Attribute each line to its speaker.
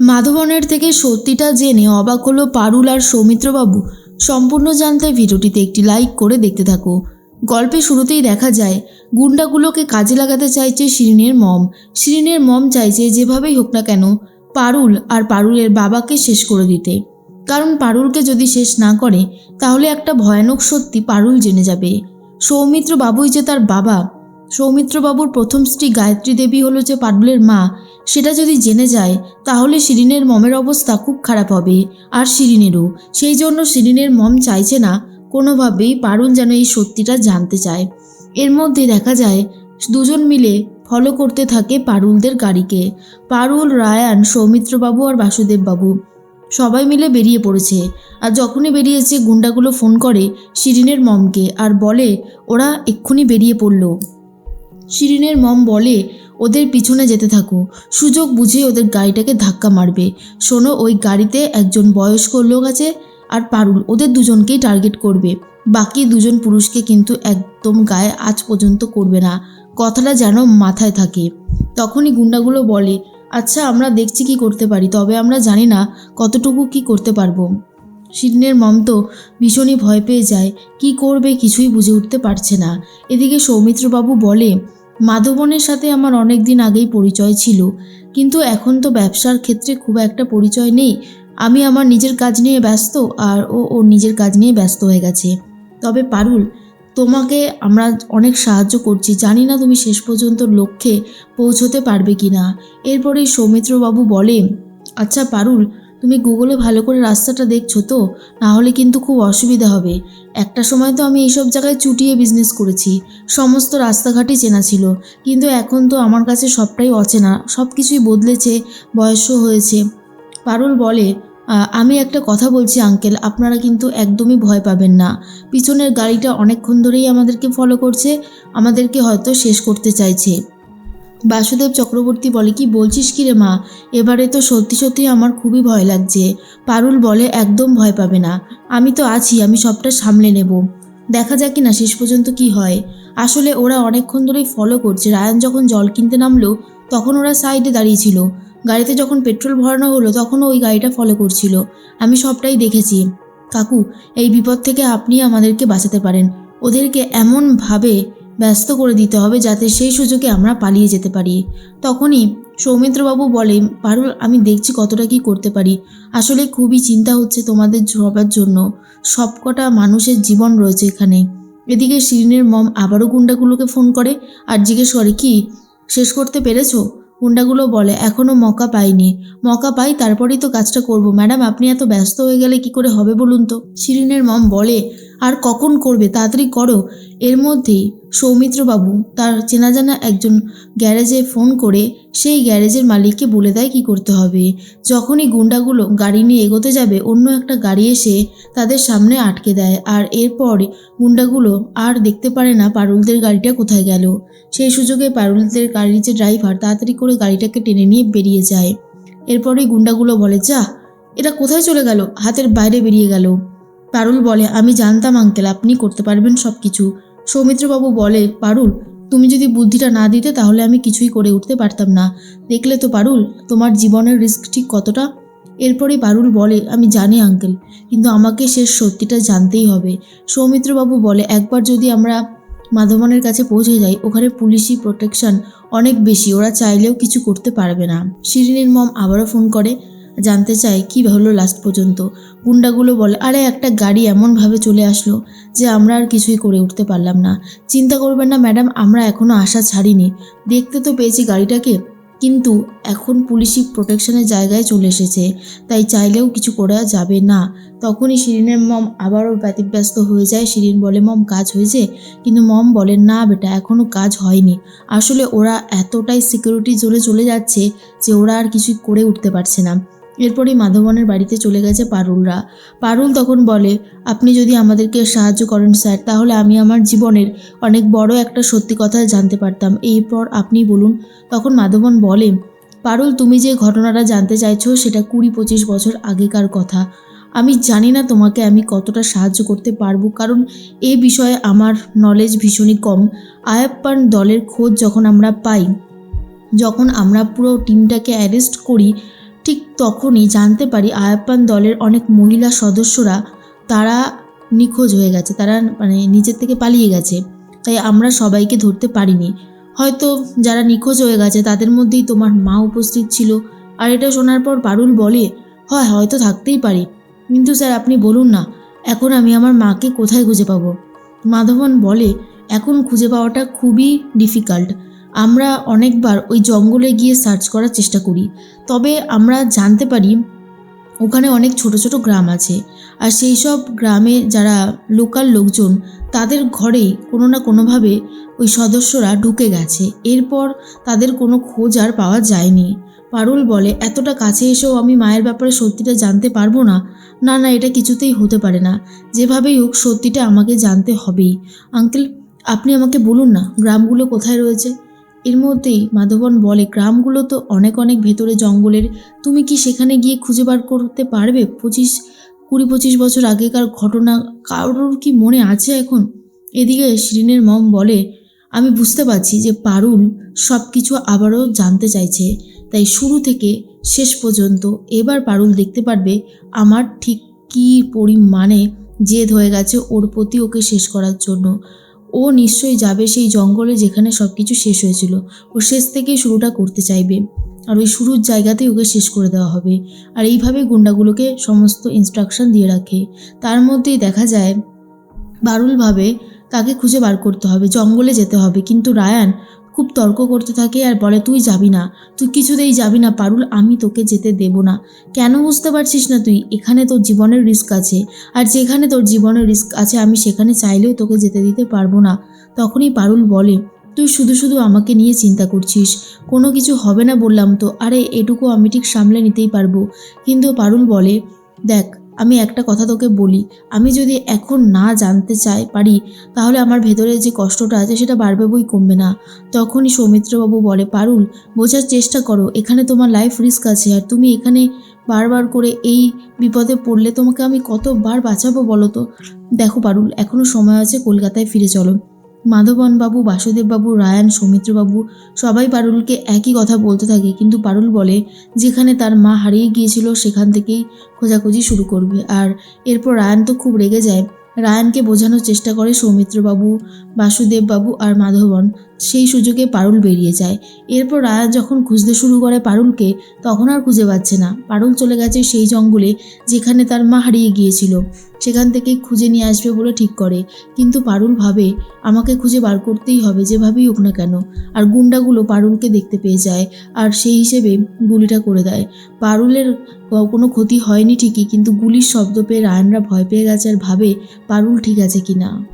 Speaker 1: মাধবনের থেকে সত্যিটা জেনে অবাক হলো পারুল আর সৌমিত্রবাবু। সম্পূর্ণ জানতে ভিডিওটিতে একটি লাইক করে দেখতে থাকো। গল্পে শুরুতেই দেখা যায়, গুন্ডাগুলোকে কাজে লাগাতে চাইছে শিরিনের মম। শিরিনের মম চাইছে যেভাবেই হোক না কেন, পারুল আর পারুলের বাবাকে শেষ করে দিতে। কারণ পারুলকে যদি শেষ না করে, তাহলে একটা ভয়ানক সত্যি পারুল জেনে যাবে। সৌমিত্র বাবুই যে তার বাবা সৌমিত্রবাবুর প্রথম স্ত্রী গায়ত্রী দেবী হলো যে পারুলের মা, সেটা যদি জেনে যায়, তাহলে শিরিনের মমের অবস্থা খুব খারাপ হবে। আর শিরিনেরও, সেই জন্য শিরিনের মম চাইছে না, কোনোভাবেই পারুল যেন এই সত্যিটা জানতে চায়। এর মধ্যে দেখা যায়, দুজন মিলে ফলো করতে থাকে পারুলদের গাড়িকে। পারুল, রায়ান, সৌমিত্রবাবু আর বাসুদেববাবু সবাই মিলে বেরিয়ে পড়েছে। আর যখনই বেরিয়েছে গুন্ডাগুলো ফোন করে শিরিনের মমকে আর বলে, ওরা এক্ষুনি বেরিয়ে পড়ল। শিরিনের মম বলে, ওদের পিছনে যেতে থাকো। সুযোগ বুঝে ওদের গাড়িটাকে ধাক্কা মারবে। শোনো, ওই গাড়িতে একজন বয়স্ক লোক আছে আর পারুল। ওদের দুজনকেই টার্গেট করবে। বাকি দুজন পুরুষকে কিন্তু একদম গায়ে আজ পর্যন্ত করবে না। কথাটা যেন মাথায় থাকে। তখনই গুন্ডাগুলো বলে আচ্ছা আমরা দেখছি কি করতে পারি, তবে আমরা জানি না কতটুকু কি করতে পারব। শিরিনের মম তো ভীষণই ভয় পেয়ে যায়। কি করবে কিছুই বুঝে উঠতে পারছে না। এদিকে সৌমিত্রবাবু বলে মাধবনের সাথে আমার অনেক দিন আগেই পরিচয় ছিল, কিন্তু এখন তো ব্যবসার ক্ষেত্রে খুব একটা পরিচয় নেই। আমি আমার নিজের কাজ নিয়ে ব্যস্ত আর ও ওর নিজের কাজ নিয়ে ব্যস্ত হয়ে গেছে। তবে পারুল, তোমাকে আমরা অনেক সাহায্য করছি। জানি না তুমি শেষ পর্যন্ত লক্ষ্যে পৌঁছতে পারবে কি না এরপরেই সৌমিত্রবাবু বলে আচ্ছা পারুল তুমি গুগলে ভালো করে রাস্তাটা দেখছ তো না হলে কিন্তু খুব অসুবিধা হবে। একটা সময় তো আমি এইসব জায়গায় চুটিয়ে বিজনেস করেছি, সমস্ত রাস্তাঘাটই চেনা ছিল। কিন্তু এখন তো আমার কাছে সবটাই অচেনা সব কিছুই বদলেছে, বয়সও হয়েছে। পারুল বলে আমি একটা কথা বলছি আঙ্কেল, আপনারা কিন্তু একদমই ভয় পাবেন না। পিছনের গাড়িটা অনেকক্ষণ ধরেই আমাদেরকে ফলো করছে, আমাদেরকে হয়তো শেষ করতে চাইছে। বাসুদেব চক্রবর্তী বলে, কি বলছিস কি রে মা? এবারে তো সত্যি সত্যি আমার খুবই ভয় লাগছে। পারুল বলে, একদম ভয় পাবে না। আমি তো আছি, আমি সবটা সামলে নেব। দেখা যাক কি না শেষ পর্যন্ত কি হয়। আসলে ওরা অনেকক্ষণ ধরেই ফলো করছে। রায়ান যখন জল কিনতে নামলো, তখন ওরা সাইডে দাঁড়িয়েছিল গাড়িতে যখন পেট্রোল ভরানো হলো তখন ওই গাড়িটা ফলো করছিল। আমি সবটাই দেখেছি। কাকু, এই বিপদ থেকে আপনি আমাদেরকে বাঁচাতে পারেন। ওদেরকে এমনভাবে ব্যস্ত করে দিতে হবে যাতে সেই সুযোগে আমরা পালিয়ে যেতে পারি। তখনই সৌমিত্রবাবু বলে, পারুল, আমি দেখছি কতটা কি করতে পারি। আসলে খুবই চিন্তা হচ্ছে তোমাদের সবার জন্য। সবকটা মানুষের জীবন রয়েছে এখানে। এদিকে শিরিনের মম আবারও গুন্ডাগুলোকে ফোন করে আর জিজ্ঞেস করে, কি, শেষ করতে পেরেছ? গুন্ডাগুলো বলে এখনও মকা পাইনি। মকা পাই, তারপরেই তো কাজটা করব। ম্যাডাম, আপনি এত ব্যস্ত হয়ে গেলে কি করে হবে বলুন তো? শিরিনের মম বলে আর কখন করবে তাড়াতাড়ি করো। এর মধ্যেই সৌমিত্রবাবু তার চেনা জানা একজন গ্যারেজে ফোন করে সেই গ্যারেজের মালিককে বলে দেয় কি করতে হবে। যখনই গুন্ডাগুলো গাড়ি নিয়ে এগোতে যাবে, অন্য একটা গাড়ি এসে তাদের সামনে আটকে দেয় আর এরপর গুন্ডাগুলো আর দেখতে পারে না পারুলদের গাড়িটা কোথায় গেল। সেই সুযোগে পারুলদের গাড়ির যে ড্রাইভার তাড়াতাড়ি করে গাড়িটাকে টেনে নিয়ে বেরিয়ে যায়। এরপরেই গুন্ডাগুলো বলে, যা, এটা কোথায় চলে গেল? হাতের বাইরে বেরিয়ে গেল। পারুল বলে, আমি জানতাম, আঙ্কেল, আপনি করতে পারবেন সব কিছু সৌমিত্রবাবু বলে, পারুল, তুমি যদি বুদ্ধিটা না দিতে, তাহলে আমি কিছুই করে উঠতে পারতাম না। দেখলে তো পারুল, তোমার জীবনের রিস্ক ঠিক কতটা? এরপরে পারুল বলে, আমি জানি, আঙ্কেল, কিন্তু আমাকে শেষ সত্যিটা জানতেই হবে। সৌমিত্রবাবু বলে, একবার যদি আমরা মাধবনের কাছে পৌঁছে যাই, ওখানে পুলিশি প্রোটেকশন অনেক বেশি, ওরা চাইলেও কিছু করতে পারবে না। শিরিনের মম আবারও ফোন করে জানতে চায় কী হলো লাস্ট পর্যন্ত। গুন্ডাগুলো বলে, আরে, একটা গাড়ি এমনভাবে চলে আসলো যে আমরা আর কিছুই করে উঠতে পারলাম না। চিন্তা করবেন না ম্যাডাম আমরা এখনও আশা ছাড়িনি। দেখতে তো পেয়েছি গাড়িটাকে, কিন্তু এখন পুলিশি প্রোটেকশনের জায়গায় চলে এসেছে। তাই চাইলেও কিছু করা যাবে না। তখনই শিরিনের মম আবারও ব্যতিব্যস্ত হয়ে যায়। শিরিন বলে, মম, কাজ হয়েছে? কিন্তু মম বলে, না বেটা এখনও কাজ হয়নি। আসলে ওরা এতটাই সিকিউরিটি জোনে চলে যাচ্ছে যে ওরা আর কিছুই করে উঠতে পারছে না। এরপরই মাধবনের বাড়িতে চলে গেছে পারুলরা। পারুল তখন বলে, আপনি যদি আমাদেরকে সাহায্য করেন স্যার, তাহলে আমি আমার জীবনের অনেক বড় একটা সত্যি কথা জানতে পারতাম। এরপর আপনি বলুন। তখন মাধবন বলে, পারুল, তুমি যে ঘটনাটা জানতে চাইছো, সেটা কুড়ি পঁচিশ বছর আগেকার কথা। আমি জানি না তোমাকে আমি কতটা সাহায্য করতে পারব, কারণ এ বিষয়ে আমার নলেজ ভীষণই কম। আয়াপ্পান দলের খোঁজ যখন আমরা পাই, যখন আমরা পুরো টিমটাকে অ্যারেস্ট করি ঠিক তখনই জানতে পারি আয়াপ্পান দলের অনেক মহিলা সদস্যরা তারা নিখোঁজ হয়ে গেছে, তারা মানে নিজের থেকে পালিয়ে গেছে। তাই আমরা সবাইকে ধরতে পারিনি। হয়তো যারা নিখোঁজ হয়ে গেছে তাদের মধ্যেই তোমার মা উপস্থিত ছিল। আর এটা শোনার পর পারুল বলে, হয়, হয়তো থাকতেই পারি। কিন্তু স্যার, আপনি বলুন না, এখন আমি আমার মাকে কোথায় খুঁজে পাবো? মাধবন বলে, এখন খুঁজে পাওয়াটা খুবই ডিফিকাল্ট আমরা অনেকবার ওই জঙ্গলে গিয়ে সার্চ করার চেষ্টা করি। তবে আমরা জানতে পারি ওখানে অনেক ছোট ছোট গ্রাম আছে। আর সেই সব গ্রামে যারা লোকাল লোকজন, তাদের ঘরেই কোনো না কোনোভাবে ওই সদস্যরা ঢুকে গেছে। এরপর তাদের কোনো খোঁজ আর পাওয়া যায়নি। পারুল বলে, এতটা কাছে এসেও আমি মায়ের ব্যাপারে সত্যিটা জানতে পারব না? না না, এটা কিছুতেই হতে পারে না। যেভাবেই হোক, সত্যিটা আমাকে জানতে হবেই। আঙ্কেল, আপনি আমাকে বলুন না, গ্রামগুলো কোথায় রয়েছে? এর মধ্যেই মাধবন বলে, গ্রামগুলো তো অনেক অনেক ভেতরে জঙ্গলের। তুমি কি সেখানে গিয়ে খুঁজে বার করতে পারবে? পঁচিশ, কুড়ি, পঁচিশ বছর আগেকার ঘটনা, কারোর কি মনে আছে এখন? এদিকে শিরিনের মম বলে, আমি বুঝতে পারছি যে পারুল সব কিছু আবারও জানতে চাইছে। তাই শুরু থেকে শেষ পর্যন্ত এবার পারুল দেখতে পারবে আমার ঠিক কী পরিমাণে জেদ হয়ে গেছে ওর প্রতি ওকে শেষ করার জন্য। ও নিশ্চয়ই যাবে সেই জঙ্গলে যেখানে সব কিছু শেষ হয়েছিল। ও শেষ থেকেই শুরুটা করতে চাইবে। আর ওই শুরুর জায়গাতেই ওকে শেষ করে দেওয়া হবে। আর এইভাবে গুন্ডাগুলোকে সমস্ত ইনস্ট্রাকশন দিয়ে রাখে। তার মধ্যেই দেখা যায়, বারুলভাবে তাকে খুঁজে বার করতে হবে, জঙ্গলে যেতে হবে। কিন্তু রায়ান খুব তর্ক করতে থাকে আর বলে, তুই যাবি না, তুই কিছুতেই যাবি না পারুল, আমি তোকে যেতে দেব না। কেন বুঝতে পারছিস না তুই? এখানে তোর জীবনের রিস্ক আছে। আর যেখানে তোর জীবনের রিস্ক আছে, আমি সেখানে চাইলেও তোকে যেতে দিতে পারব না। তখনই পারুল বলে, তুই শুধু শুধু আমাকে নিয়ে চিন্তা করছিস। কোনো কিছু হবে না বললাম তো। আরে, এটুকু আমি ঠিক সামলে নিতেই পারব। কিন্তু পারুল বলে, দেখ আমি একটা কথা তোকে বলি, আমি যদি এখন না জানতে চাই পারি, তাহলে আমার ভেতরে যে কষ্টটা আছে সেটা বাড়বে বই কমবে না। তখনই সৌমিত্রবাবু বলে, পারুল, বোঝার চেষ্টা করো, এখানে তোমার লাইফ রিস্ক আছে, আর তুমি এখানে বারবার করে এই বিপদে পড়লে তোমাকে আমি কতবার বাঁচাবো বলো তো? দেখো পারুল এখনও সময় আছে কলকাতায় ফিরে চলো। মাধবনবাবু, বাসুদেববাবু, রায়ান, সৌমিত্রবাবু সবাই পারুলকে একই কথা বলতে থাকে। কিন্তু পারুল বলে, যেখানে তার মা হারিয়ে গিয়েছিল, সেখান থেকেই খোঁজাখুঁজি শুরু করবে। আর এরপর রায়ান তো খুব রেগে যায়। রায়ানকে বোঝানোর চেষ্টা করে সৌমিত্রবাবু, বাসুদেববাবু আর মাধবন। সেই সুযোগে পারুল বেরিয়ে যায়। এরপর রায়ান যখন খুঁজতে শুরু করে পারুলকে, তখন আর খুঁজে পাচ্ছে না। পারুল চলে গেছে সেই জঙ্গলে যেখানে তার মা হারিয়ে গিয়েছিল। সেখান থেকে খুঁজে নিয়ে আসবে বলে ঠিক করে। কিন্তু পারুল ভাবে, আমাকে খুঁজে বার করতেই হবে, যেভাবেই হোক না কেন। আর গুন্ডাগুলো পারুলকে দেখতে পেয়ে যায় আর সেই হিসেবে গুলিটা করে দেয়। পারুলের কোনো ক্ষতি হয়নি ঠিকই, কিন্তু গুলির শব্দ পেয়ে রায়ানরা ভয় পেয়ে গেছে আর ভাবে পারুল ঠিক আছে কিনা।